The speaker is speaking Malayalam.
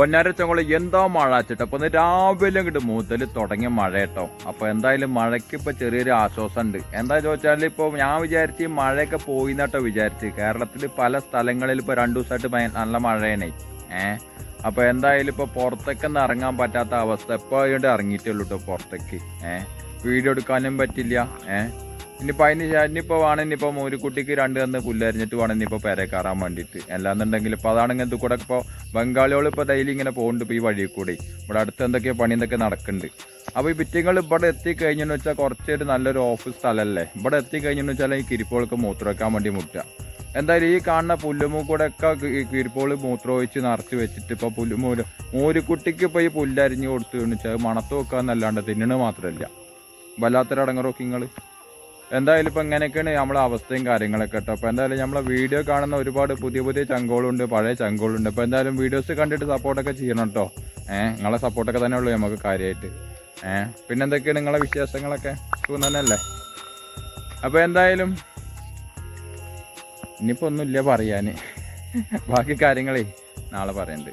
പൊന്നാരച്ചങ്ങൾ എന്തോ മഴ അച്ചിട്ട് അപ്പൊ രാവിലെ ഇങ്ങോട്ട് മൂത്തൽ തുടങ്ങിയ മഴ കേട്ടോ. അപ്പൊ എന്തായാലും മഴയ്ക്ക് ഇപ്പൊ ചെറിയൊരു ആശ്വാസം ഉണ്ട് എന്താ ചോദിച്ചാൽ ഇപ്പൊ ഞാൻ വിചാരിച്ച് മഴയൊക്കെ പോയി എന്നാട്ടോ വിചാരിച്ച്. കേരളത്തിൽ പല സ്ഥലങ്ങളിൽ ഇപ്പൊ രണ്ടു ദിവസമായിട്ട് നല്ല മഴയാണ്. ഏഹ് അപ്പൊ എന്തായാലും ഇപ്പൊ പുറത്തേക്കൊന്നും ഇറങ്ങാൻ പറ്റാത്ത അവസ്ഥ ഇപ്പൊ ഇങ്ങോട്ട് ഇറങ്ങിയിട്ടുള്ളൂ കേട്ടോ പുറത്തേക്ക്. ഏഹ് വീഡിയോ എടുക്കാനും പറ്റില്ല. ഏഹ് ഇനിയിപ്പോൾ അതിന് ഇനിയിപ്പോൾ വേണം ഇനിയിപ്പോൾ ഒരു കുട്ടിക്ക് രണ്ട് തന്ന് പുല്ലരിഞ്ഞിട്ട് വേണം ഇനിയിപ്പോൾ പെരെ കയറാൻ വേണ്ടിയിട്ട്. അല്ലാന്നുണ്ടെങ്കിൽ ഇപ്പോൾ അതാണെങ്കിൽ ഇത് കൂടെ ഇപ്പോൾ ബംഗാളികൾ ഇപ്പോൾ ഡെയിലി ഇങ്ങനെ പോകുന്നുണ്ട് ഇപ്പോൾ ഈ വഴി കൂടി. ഇവിടെ അടുത്ത് എന്തൊക്കെയോ പണി എന്തൊക്കെ നടക്കുന്നുണ്ട്. അപ്പോൾ ഈ വിറ്റിങ്ങൾ ഇവിടെ എത്തിക്കഴിഞ്ഞെന്ന് വെച്ചാൽ കുറച്ചൊരു നല്ലൊരു ഓഫീസ് സ്ഥലമല്ലേ? ഇവിടെ എത്തിക്കഴിഞ്ഞെന്ന് വെച്ചാൽ ഈ കിരിപ്പോൾക്ക് മൂത്രമൊക്കാൻ വേണ്ടി മുട്ടുക. എന്തായാലും ഈ കാണുന്ന പുല്ലുമൂ കൂടെ ഒക്കെ കിരിപ്പോൾ മൂത്രം ഒഴിച്ച് നിറച്ച് വെച്ചിട്ട് ഇപ്പോൾ പുല്ലുമൂര് മോരിക്കുട്ടിക്ക് ഇപ്പോൾ ഈ പുല്ലരിഞ്ഞ് കൊടുത്തു വെച്ചാൽ മണത്ത് വെക്കാന്നല്ലാണ്ട് തിന്നണ മാത്രമല്ല വല്ലാത്തൊരടങ്ങറൊക്കെ നിങ്ങൾ എന്തായാലും ഇപ്പം ഇങ്ങനെയൊക്കെയാണ് നമ്മളെ അവസ്ഥയും കാര്യങ്ങളൊക്കെ കേട്ടോ. അപ്പോൾ എന്തായാലും നമ്മളെ വീഡിയോ കാണുന്ന ഒരുപാട് പുതിയ പുതിയ ചങ്കോളുണ്ട് പഴയ ചങ്കോളുണ്ട് അപ്പോൾ എന്തായാലും വീഡിയോസ് കണ്ടിട്ട് സപ്പോർട്ടൊക്കെ ചെയ്യണം കേട്ടോ. ഏഹ് നിങ്ങളെ സപ്പോർട്ടൊക്കെ തന്നെ ഉള്ളൂ നമുക്ക് കാര്യമായിട്ട് ഏഹ് പിന്നെ എന്തൊക്കെയാണ് നിങ്ങളെ വിശേഷങ്ങളൊക്കെ? സുഖം തന്നെയല്ലേ? അപ്പോൾ എന്തായാലും ഇനിയിപ്പോൾ ഒന്നുമില്ല പറയാൻ ബാക്കി കാര്യങ്ങളേ നാളെ പറയുന്നുണ്ട്